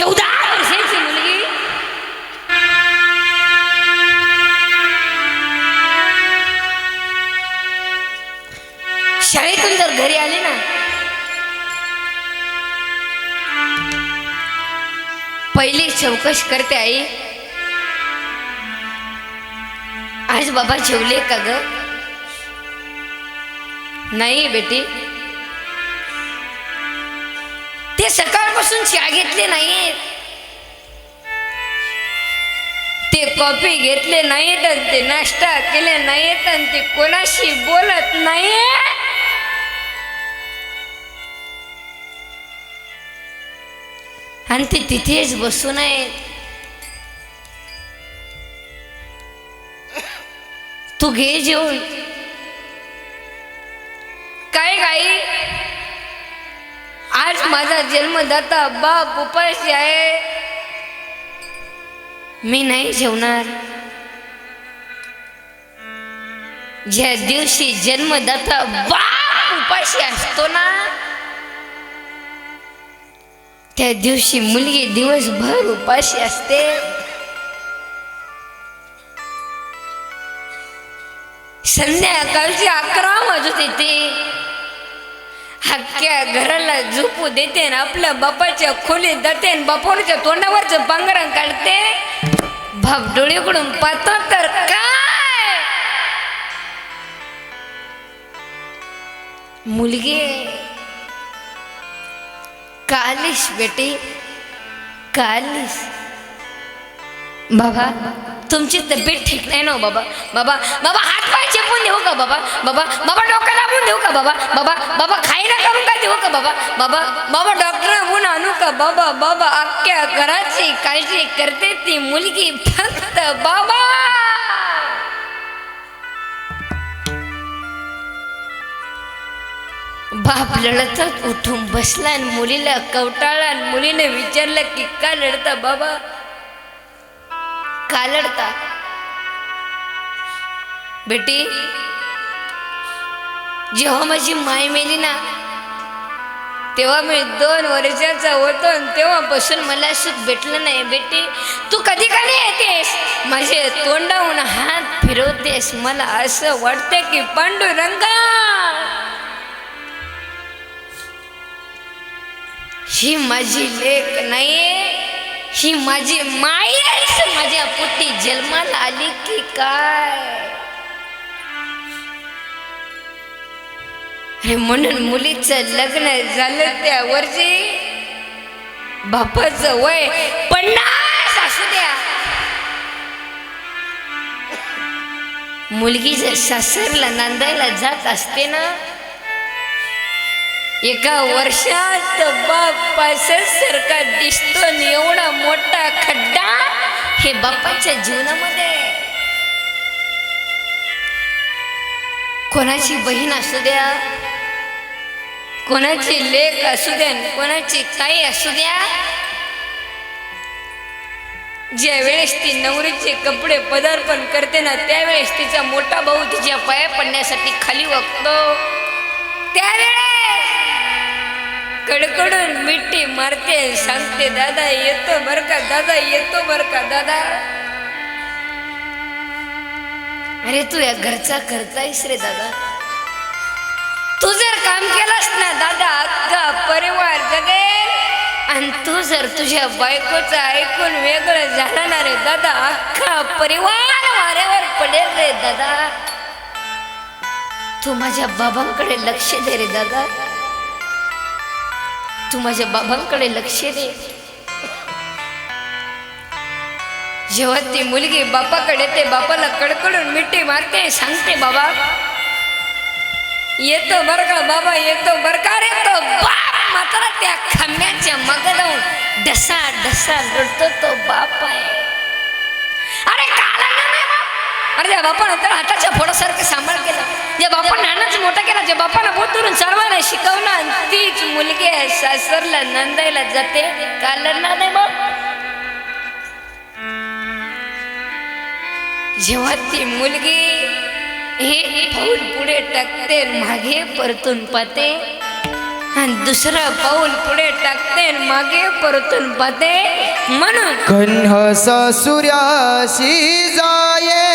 चौदा वर्षाची मुलगी. शाळेतून जर घरी आली ना पहिली चौकश करते आई. आज बाबा जेवले का ग? नाही बेटी. ते सकाळपासून चहा घेतले नाहीत. ते कॉफी घेतले नाहीत आणि ते नाश्ता केले नाहीत आणि ते कोणाशी बोलत नाही आणि ते तिथेच बसून आहेत. तू घे जेवण. काय गाई? आज माझा जन्मदाता बाप उपाशी आहे. मी नाही जेवणार. ज्या दिवशी जन्मदाता बाप उपाशी असतो ना त्या दिवशी मुलगी दिवसभर उपाशी असते. संध्याकाळची अकरा वाजत येते. हक्क्या घराला झोपू देते आणि आपल्या बापाच्या खोलीत जाते बापाच्या तोंडावरचं पांघरण काढते. बाप डोळीकडून पाहतो तर काय? मुलगी कालिश बेटी कालिश. बाबा तुमची तब्येत ठीक नाही ना हो बाबा. बाबा बाबा हात पाय चेपून देऊ का बाबा? बाबा बाबा डोकं दाबून देऊ का बाबा? बाबा बाबा खायला करून काय देऊ का बाबा? बाबा बाबा डॉक्टर आणू का? बाबा बाबा अख्ख्या घराची काळजी करते ती मुलगी फक्त बाबा. बाप लढतच उठून बसला आणि मुलीला कवटाळा आणि मुलीने विचारलं की का लढता बाबा? का लढता बेटी जेव्हा माझी माय मेली ना तेव्हा मी दोन वर्षाचा होतो आणि तेव्हापासून मला सुख भेटलं नाही. बेटी तू कधी कधी येतेस? माझे तोंडाहून हात फिरवतेस. मला असं वाटते की पांडुरंगा. ही माझी लेख नाहीये. ही माझी मायच माझ्या पोटी जन्माला आली की काय? अरे म्हणून मुलीचं लग्न झालं त्या वर्षी बापाचं वय पन्नास असू द्या. मुलगी जर सासरला नांदायला जात असते ना एका वर्षात बापासारखा दिसतो एवढा मोठा खड्डा हे बापाच्या जीवनामध्ये. कोणाची बहीण असू द्या कोणाची लेख असू द्या कोणाची काही असू द्या ज्या वेळेस ती नवरीचे कपडे पदार्पण करते ना त्यावेळेस तिचा मोठा भाऊ तिच्या पाया पडण्यासाठी खाली वागतो. त्यावेळेस कडकडून मिठी मारते सांगते दादा येतो बर का? दादा येतो बर का दादा? अरे तू या घरचा करतायस रे दादा. तू जर काम केलंस ना दादा अख्खा परिवार जगेल. आणि तू जर तुझ्या बायकोचं ऐकून वेगळं झालं ना रे दादा अख्खा परिवार वाऱ्यावर पडेल रे दादा. तू माझ्या बाबांकडे लक्ष दे रे दादा. तू माझ्या बाबांकडे लक्ष दे. जेव्हा ती मुलगी बापाकडे ते बापाला कडकडून मिठी मारते सांगते बाबा येतो बर का बाबा येतो बर का रे तो बाप मात्र त्या खांब्याच्या मग लावून डसा डसा लढतो तो बाप आहे. अरे त्या बापानं तर हाताच्या फोडासारखं सांभाळ केला. ज्या बापानं नानाच मोठा केला. ज्या बापानं बोट धरून चालवायला शिकवलं आणि तीच मुलगी सासरला नंदायला जाते. काल नाही बाप जेव्हा ती मुलगी हे पाऊल पुढे टाकते मागे परतून पते आणि दुसरं पाऊल पुढे टाकते मागे परतून पाहते म्हणून कन्ह सूर्याशी जाये.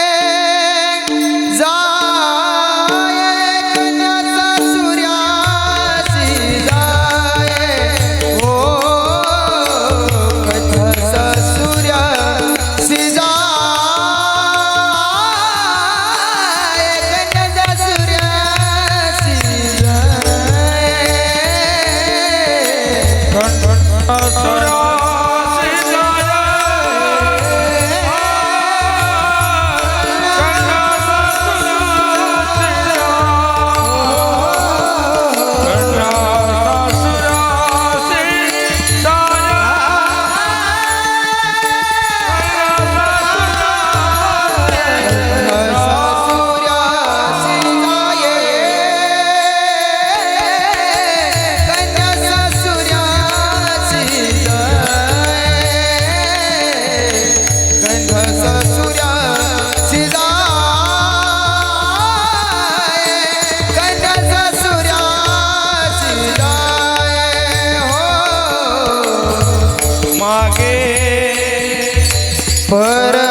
para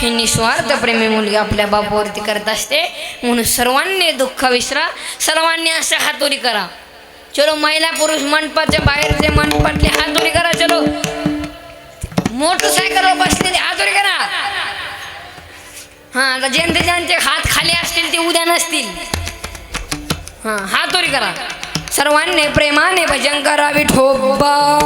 ही निस्वार्थ प्रेमी मुलगी आपल्या बापावरती करत असते. म्हणून सर्वांनी दुःख विसरा. सर्वांनी असं हातोरी करा. चलो महिला पुरुष मंडपाच्या बाहेरचे मंडपातले हातोरी करा चलो. मोटरसायकल बसलेले हातोरी करा. हां आता ज्यांचे ज्यांचे हात खाली असतील ते उद्या नसतील. हा हातोरी करा. सर्वांनी प्रेमाने भजन करा विठोबा.